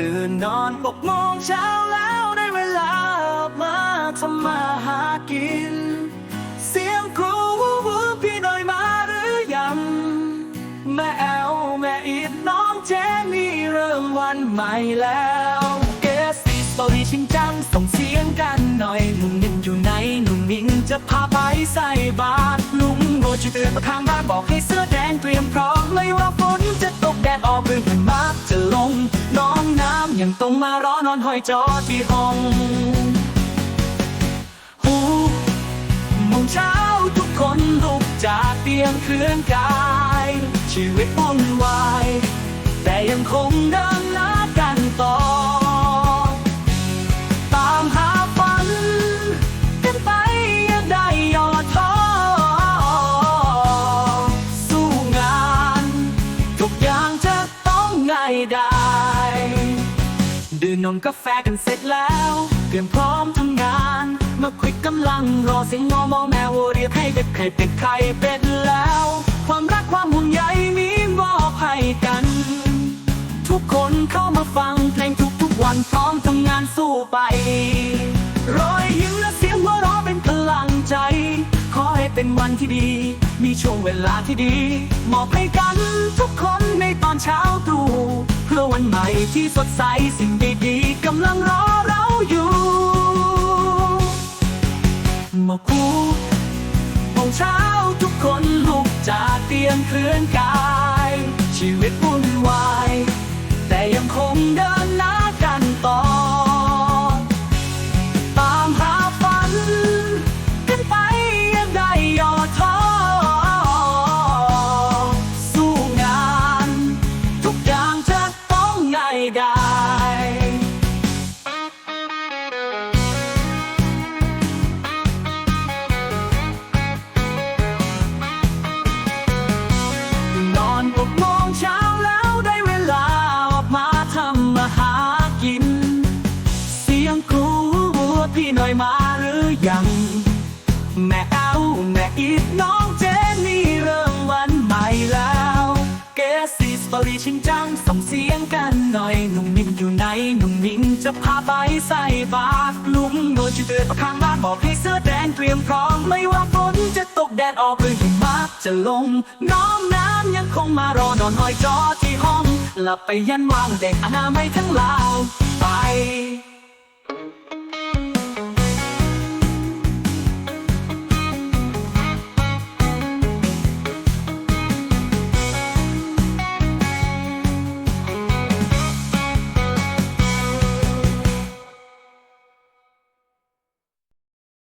ตื่นนอนหกโมงเช้าแล้วได้เวลาออกมาทำมาหากิน เสียงครูวูวูพี่หน่อยมาหรือยังแม่แอลแม่อีดน้องเจมี่เริ่มวันใหม่แล้วเกสซีสตอรี่ชิงจังส่งเสียงกันหน่อยหนุ่มนิ่มอยู่ไหนหนุ่มนิ่งจะพาไปใส่บาตรลุงโรจะเตือนประข้างบ้านบอก ยังต้องมารอนอนหอยจอที่ห้องหูโมงเช้าทุกคนลุกจากเตียงเคลื่อนกาย ชีวิตวุ่นวาย แต่ยังคงเดินหน้ากันต่อ ตามหาฝันกันไปยังได้ยอดท้อสู้งาน ทุกอย่างจะต้องง่ายได้ ดื่มนมกาแฟกันเสร็จแล้วเตรียมพร้อมทำงานมื่อควิกกำลังรอเสียงงอมอแมวเรียกให้เป็ดไข่เป็ดไข่เป็ดแล้ว ความรักความห่วงใยมีมอบให้กัน ทุกคนเข้ามาฟังเพลงทุกๆวันพร้อมทำงานสู้ไป รอยยิ้มและเสียงหัวเราะเป็นพลังใจ ขอให้เป็นวันที่ดี มีช่วงเวลาที่ดีมอบให้กันทุกคน วันใหม่ที่สดใสสิ่งดีๆกำลังรอเราอยู่มาคูโมงเช้าทุกคนลุกจากเตียงเคลื่อนกาย ชีวิตวุ่นวาย แต่ยังคงเดิน มาหรือยัง แม่เอาแม่อีดน้องเจนี่เริ่มวันใหม่แล้วเกสซีสตอรี่ชิงจังส่งเสียงกันหน่อยหนุ่มนิ่งอยู่ไหนหนุ่มนิ่งจะพาไปใส่บาตรลุงโดนจะเตือนประข้างบ้านบอกให้เสื้อแดงเตรียมพร้อมไม่ว่าฝนจะตกแดดออกหรือหิมะจะลงน้องน้ำยังคงมารอนอนหอยจอที่ห้องหลับไปยันวางเด็กอนาไมัยทั้งลาวไป